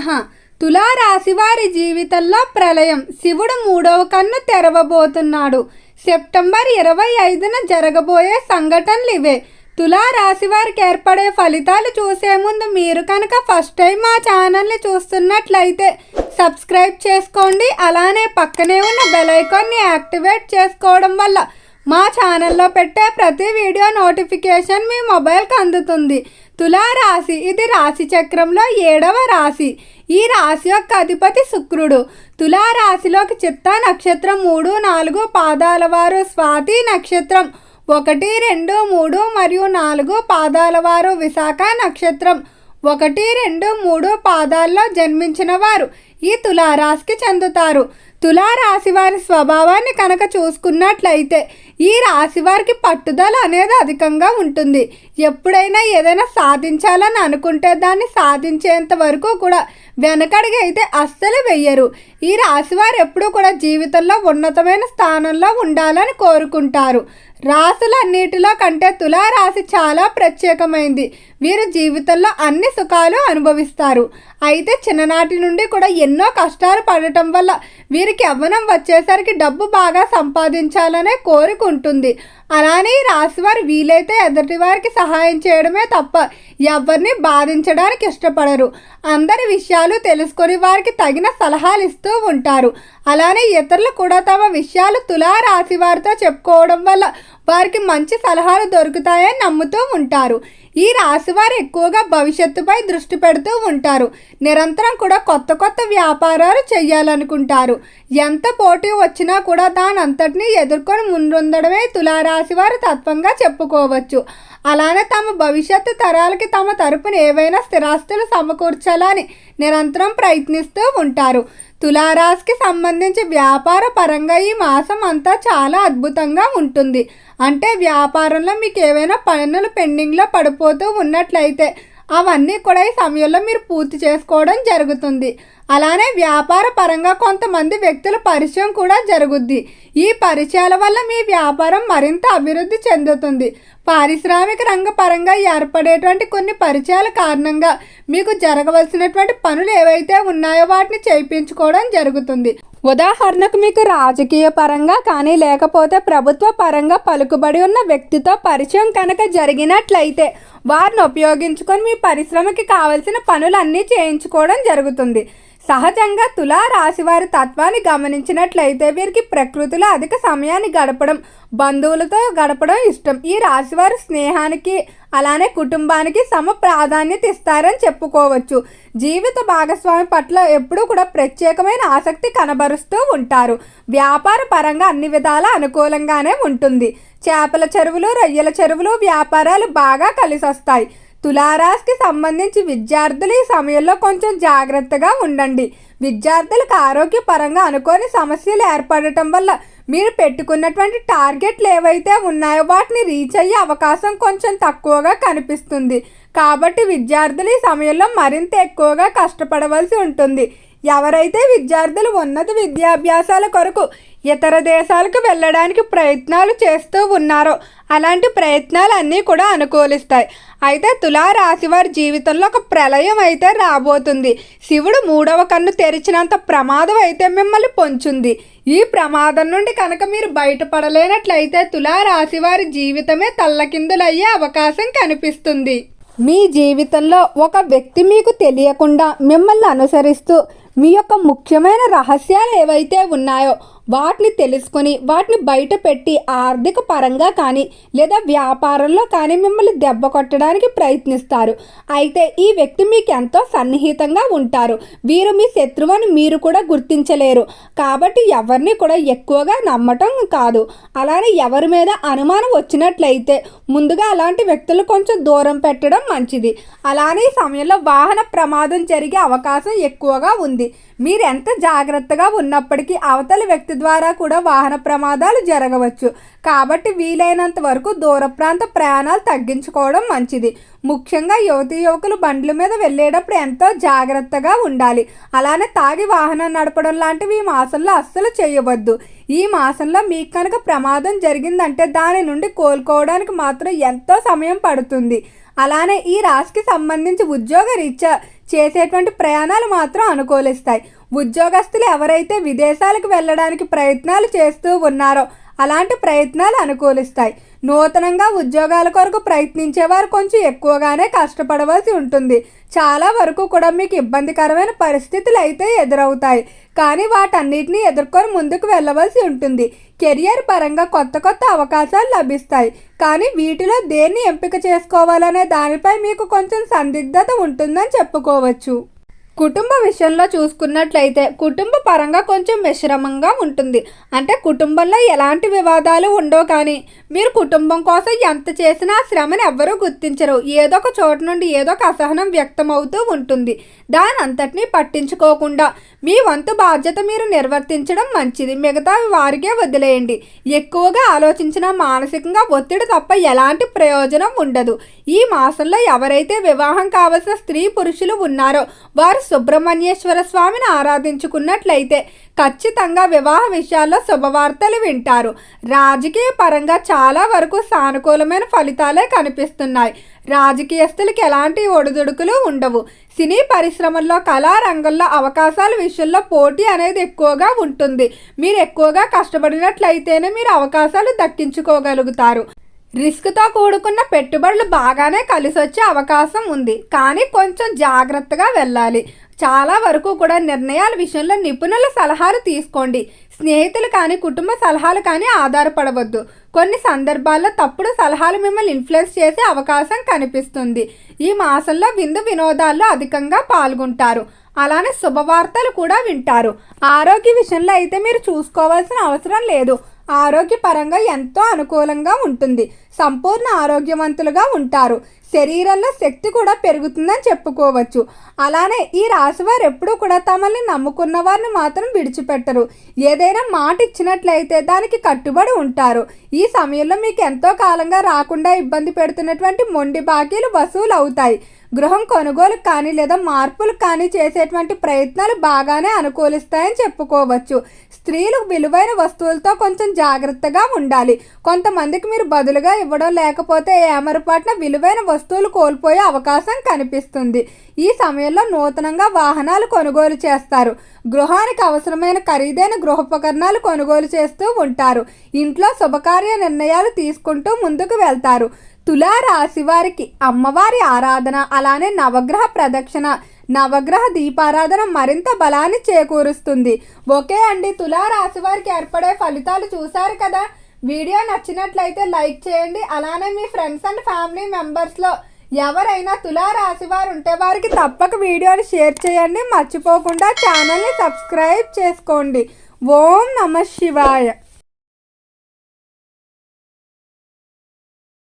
నమ. తులారాశివారి జీవితంలో ప్రళయం. శివుడు మూడవ కన్ను తెరవబోతున్నాడు. సెప్టెంబర్ ఇరవై ఐదున జరగబోయే సంఘటనలు ఇవే. తులారాశి వారికి ఏర్పడే ఫలితాలు చూసే ముందు మీరు కనుక ఫస్ట్ టైం మా ఛానల్ని చూస్తున్నట్లయితే సబ్స్క్రైబ్ చేసుకోండి. అలానే పక్కనే ఉన్న బెల్ యాక్టివేట్ చేసుకోవడం వల్ల మా ఛానల్లో పెట్టే ప్రతి వీడియో నోటిఫికేషన్ మీ మొబైల్కి అందుతుంది. తులారాశి ఇది రాశి చక్రంలో ఏడవ రాశి. ఈ రాశి యొక్క అధిపతి శుక్రుడు. తులారాశిలోకి చిత్త నక్షత్రం మూడు నాలుగు పాదాల వారు స్వాతి నక్షత్రం. ఒకటి రెండు మూడు మరియు నాలుగు పాదాల వారు విశాఖ నక్షత్రం. ఒకటి రెండు మూడు పాదాల్లో జన్మించిన వారు. ఈ తులారాశికి చెందుతారు. తులారాశి వారి స్వభావాన్ని కనుక చూసుకున్నట్లయితే ఈ రాశి వారికి పట్టుదల అనేది అధికంగా ఉంటుంది. ఎప్పుడైనా ఏదైనా సాధించాలని అనుకుంటే దాన్ని సాధించేంత వరకు కూడా వెనకడిగి అయితే అస్సలు వెయ్యరు. ఈ రాశి వారు ఎప్పుడూ కూడా జీవితంలో ఉన్నతమైన స్థానంలో ఉండాలని కోరుకుంటారు. రాసులన్నిటిలో కంటే తులారాశి చాలా ప్రత్యేకమైంది. వీరు జీవితంలో అన్ని సుఖాలు అనుభవిస్తారు. అయితే చిన్ననాటి నుండి కూడా ఎన్నో కష్టాలు పడటం వల్ల వీరికి యవ్వనం వచ్చేసరికి డబ్బు బాగా సంపాదించాలనే కోరిక ఉంటుంది. అలానే ఈ రాశివారు వీలైతే ఎదుటి వారికి సహాయం చేయడమే తప్ప ఎవరిని బాధించడానికి ఇష్టపడరు. అందరి విషయాలు తెలుసుకొని వారికి తగిన సలహాలు ఇస్తూ ఉంటారు. అలానే ఇతరులు కూడా తమ విషయాలు తులా రాశి వారితో చెప్పుకోవడం వల్ల వారికి మంచి సలహాలు దొరుకుతాయని నమ్ముతూ ఉంటారు. ఈ రాశి వారు ఎక్కువగా భవిష్యత్తుపై దృష్టి పెడుతూ ఉంటారు. నిరంతరం కూడా కొత్త కొత్త వ్యాపారాలు చేయాలనుకుంటారు. ఎంత పోటీ వచ్చినా కూడా దానంతటినీ ఎదుర్కొని ముందుండడమే తులారాశి వారు తత్వంగా చెప్పుకోవచ్చు. అలానే తమ భవిష్యత్తు తరాలకి తమ తరపున ఏవైనా స్థిరాస్తులు సమకూర్చాలని నిరంతరం ప్రయత్నిస్తూ ఉంటారు. తులారాశికి సంబంధించి వ్యాపార పరంగా ఈ మాసం అంతా చాలా అద్భుతంగా ఉంటుంది. అంటే వ్యాపారంలో మీకు ఏవైనా పనులు పెండింగ్లో పడిపోతూ ఉన్నట్లయితే అవన్నీ కూడా ఈ సమయంలో మీరు పూర్తి చేసుకోవడం జరుగుతుంది. అలానే వ్యాపార పరంగా కొంతమంది వ్యక్తుల పరిచయం కూడా జరుగుద్ది. ఈ పరిచయాల వల్ల మీ వ్యాపారం మరింత అభివృద్ధి చెందుతుంది. పారిశ్రామిక రంగ పరంగా ఏర్పడేటువంటి కొన్ని పరిచయాల కారణంగా మీకు జరగవలసినటువంటి పనులు ఏవైతే ఉన్నాయో వాటిని చేయించుకోవడం జరుగుతుంది. ఉదాహరణకు మీకు రాజకీయ పరంగా కానీ లేకపోతే ప్రభుత్వ పరంగా పలుకుబడి ఉన్న వ్యక్తితో పరిచయం కనుక జరిగినట్లయితే వారిని ఉపయోగించుకొని మీ పరిశ్రమకి కావలసిన పనులన్నీ చేయించుకోవడం జరుగుతుంది. సహజంగా తులా రాశివారి తత్వాన్ని గమనించినట్లయితే వీరికి ప్రకృతిలో అధిక సమయాన్ని గడపడం బంధువులతో గడపడం ఇష్టం. ఈ రాశివారు స్నేహానికి అలానే కుటుంబానికి సమ ప్రాధాన్యత ఇస్తారని చెప్పుకోవచ్చు. జీవిత భాగస్వామి పట్ల ఎప్పుడూ కూడా ప్రత్యేకమైన ఆసక్తి కనబరుస్తూ ఉంటారు. వ్యాపార పరంగా అన్ని విధాల అనుకూలంగానే ఉంటుంది. చేపల చెరువులు రొయ్యల చెరువులు వ్యాపారాలు బాగా కలిసొస్తాయి. తులారాశికి సంబంధించి విద్యార్థులు ఈ సమయంలో కొంచెం జాగ్రత్తగా ఉండండి. విద్యార్థులకు ఆరోగ్యపరంగా అనుకోని సమస్యలు ఏర్పడటం వల్ల మీరు పెట్టుకున్నటువంటి టార్గెట్లు ఏవైతే ఉన్నాయో వాటిని రీచ్ అయ్యే అవకాశం కొంచెం తక్కువగా కనిపిస్తుంది. కాబట్టి విద్యార్థులు ఈ సమయంలో మరింత ఎక్కువగా కష్టపడవలసి ఉంటుంది. ఎవరైతే విద్యార్థులు ఉన్నత విద్యాభ్యాసాల కొరకు ఇతర దేశాలకు వెళ్ళడానికి ప్రయత్నాలు చేస్తూ ఉన్నారో అలాంటి ప్రయత్నాలు అన్నీ కూడా అనుకూలిస్తాయి. అయితే తులారాశి వారి జీవితంలో ఒక ప్రళయం అయితే రాబోతుంది. శివుడు మూడవ కన్ను తెరిచినంత ప్రమాదం అయితే మిమ్మల్ని పొంచుంది. ఈ ప్రమాదం నుండి కనుక మీరు బయటపడలేనట్లయితే తులారాశి వారి జీవితమే తల్లకిందులయ్యే అవకాశం కనిపిస్తుంది. మీ జీవితంలో ఒక వ్యక్తి మీకు తెలియకుండా మిమ్మల్ని అనుసరిస్తూ మీ యొక్క ముఖ్యమైన రహస్యాలు ఏవైతే ఉన్నాయో వాటిని తెలుసుకొని వాటిని బయట పెట్టి ఆర్థిక పరంగా కానీ లేదా వ్యాపారంలో కానీ మిమ్మల్ని దెబ్బ కొట్టడానికి ప్రయత్నిస్తారు. అయితే ఈ వ్యక్తి మీకు ఎంతో సన్నిహితంగా ఉంటారు. వీరు మీ శత్రువుని మీరు కూడా గుర్తించలేరు. కాబట్టి ఎవరిని కూడా ఎక్కువగా నమ్మటం కాదు. అలానే ఎవరి మీద అనుమానం వచ్చినట్లయితే ముందుగా అలాంటి వ్యక్తులు కొంచెం దూరం పెట్టడం మంచిది. అలానే ఈ సమయంలో వాహన ప్రమాదం జరిగే అవకాశం ఎక్కువగా ఉంది. మీరు ఎంత జాగ్రత్తగా ఉన్నప్పటికీ అవతలి వ్యక్తి ద్వారా కూడా వాహన ప్రమాదాలు జరగవచ్చు. కాబట్టి వీలైనంత వరకు దూర ప్రాంత ప్రయాణాలు తగ్గించుకోవడం మంచిది. ముఖ్యంగా యువతి యువకులు బండ్ల మీద వెళ్ళేటప్పుడు ఎంతో జాగ్రత్తగా ఉండాలి. అలానే తాగి వాహనం నడపడం లాంటివి ఈ మాసంలో అస్సలు చేయవద్దు. ఈ మాసంలో మీకు కనుక ప్రమాదం జరిగిందంటే దాని నుండి కోలుకోవడానికి మాత్రం ఎంతో సమయం పడుతుంది. అలానే ఈ రాశికి సంబంధించి ఉద్యోగ రీత్యా చేసేటువంటి ప్రయాణాలు మాత్రం అనుకూలిస్తాయి. ఉద్యోగస్తులు ఎవరైతే విదేశాలకు వెళ్ళడానికి ప్రయత్నాలు చేస్తూ ఉన్నారో అలాంటి ప్రయత్నాలు అనుకూలిస్తాయి. నూతనంగా ఉద్యోగాల కొరకు ప్రయత్నించేవారు కొంచెం ఎక్కువగానే కష్టపడవలసి ఉంటుంది. చాలా వరకు కూడా మీకు ఇబ్బందికరమైన పరిస్థితులు అయితే ఎదురవుతాయి. కానీ వాటన్నిటిని ఎదుర్కొని ముందుకు వెళ్ళవలసి ఉంటుంది. కెరియర్ పరంగా కొత్త కొత్త అవకాశాలు లభిస్తాయి. కానీ వీటిలో దేన్ని ఎంపిక చేసుకోవాలనే దానిపై మీకు కొంచెం సందిగ్ధత ఉంటుందని చెప్పుకోవచ్చు. కుటుంబ విషయంలో చూసుకున్నట్లయితే కుటుంబ పరంగా కొంచెం మిశ్రమంగా ఉంటుంది. అంటే కుటుంబంలో ఎలాంటి వివాదాలు ఉండవు కానీ మీరు కుటుంబం కోసం ఎంత చేసినా శ్రమను శ్రమని ఎవ్వరూ గుర్తించరు. ఏదో ఒక చోటు నుండి ఏదో ఒక అసహనం వ్యక్తమవుతూ ఉంటుంది. దాని అంతటినీ పట్టించుకోకుండా మీ వంతు బాధ్యత మీరు నిర్వర్తించడం మంచిది. మిగతా వారికే వదిలేయండి. ఎక్కువగా ఆలోచించిన మానసికంగా ఒత్తిడి తప్ప ఎలాంటి ప్రయోజనం ఉండదు. ఈ మాసంలో ఎవరైతే వివాహం కావలసిన స్త్రీ పురుషులు ఉన్నారో వారు సుబ్రహ్మణ్యేశ్వర స్వామిని ఆరాధించుకున్నట్లయితే ఖచ్చితంగా వివాహ విషయాల్లో శుభవార్తలు వింటారు. రాజకీయ పరంగా చాలా వరకు సానుకూలమైన ఫలితాలే కనిపిస్తున్నాయి. రాజకీయస్తులకు ఎలాంటి ఒడిదుడుకులు ఉండవు. సినీ పరిశ్రమల్లో కళారంగంలో అవకాశాల విషయంలో పోటీ అనేది ఎక్కువగా ఉంటుంది. మీరు ఎక్కువగా కష్టపడినట్లయితేనే మీరు అవకాశాలు దక్కించుకోగలుగుతారు. రిస్క్తో కూడుకున్న పెట్టుబడులు బాగానే కలిసి వచ్చే అవకాశం ఉంది. కానీ కొంచెం జాగ్రత్తగా వెళ్ళాలి. చాలా వరకు కూడా నిర్ణయాల విషయంలో నిపుణుల సలహాలు తీసుకోండి. స్నేహితులు కానీ కుటుంబ సలహాలు కానీ ఆధారపడవద్దు. కొన్ని సందర్భాల్లో తప్పుడు సలహాలు మిమ్మల్ని ఇన్ఫ్లుయెన్స్ చేసే అవకాశం కనిపిస్తుంది. ఈ మాసంలో విందు వినోదాల్లో అధికంగా పాల్గొంటారు. అలానే శుభవార్తలు కూడా వింటారు. ఆరోగ్య విషయంలో అయితే మీరు చూసుకోవాల్సిన అవసరం లేదు. ఆరోగ్యపరంగా ఎంతో అనుకూలంగా ఉంటుంది. సంపూర్ణ ఆరోగ్యవంతులుగా ఉంటారు. శరీరంలో శక్తి కూడా పెరుగుతుందని చెప్పుకోవచ్చు. అలానే ఈ రాశివారు ఎప్పుడూ కూడా తమల్ని నమ్ముకున్న వారిని మాత్రం విడిచిపెట్టరు. ఏదైనా మాట ఇచ్చినట్లయితే దానికి కట్టుబడి ఉంటారు. ఈ సమయంలో మీకు ఎంతో కాలంగా రాకుండా ఇబ్బంది పెడుతున్నటువంటి మొండి బాకీలు వసూలు అవుతాయి గృహం కొనుగోలు కానీ లేదా మార్పులు కానీ చేసేటువంటి ప్రయత్నాలు బాగానే అనుకూలిస్తాయని చెప్పుకోవచ్చు. స్త్రీలు విలువైన వస్తువులతో కొంచెం జాగ్రత్తగా ఉండాలి. కొంతమందికి మీరు బదులుగా ఇవ్వడం లేకపోతే ఏమరపాటున విలువైన వస్తువులు కోల్పోయే అవకాశం కనిపిస్తుంది. ఈ సమయంలో నూతనంగా వాహనాలు కొనుగోలు చేస్తారు. గృహానికి అవసరమైన ఖరీదైన గృహోపకరణాలు కొనుగోలు చేస్తూ ఉంటారు. ఇంట్లో శుభకార్య నిర్ణయాలు తీసుకుంటూ ముందుకు వెళ్తారు. తులా వారికి అమ్మవారి ఆరాధన అలానే నవగ్రహ ప్రదక్షిణ నవగ్రహ దీపారాధన మరింత బలాన్ని చేకూరుస్తుంది. ఓకే అండి తులా వారికి ఏర్పడే ఫలితాలు చూశారు కదా? వీడియో నచ్చినట్లయితే లైక్ చేయండి. అలానే మీ ఫ్రెండ్స్ అండ్ ఫ్యామిలీ మెంబర్స్లో ఎవరైనా తులా వారు ఉంటే వారికి తప్పక వీడియోని షేర్ చేయండి. మర్చిపోకుండా ఛానల్ని సబ్స్క్రైబ్ చేసుకోండి. ఓం నమ శివాయ.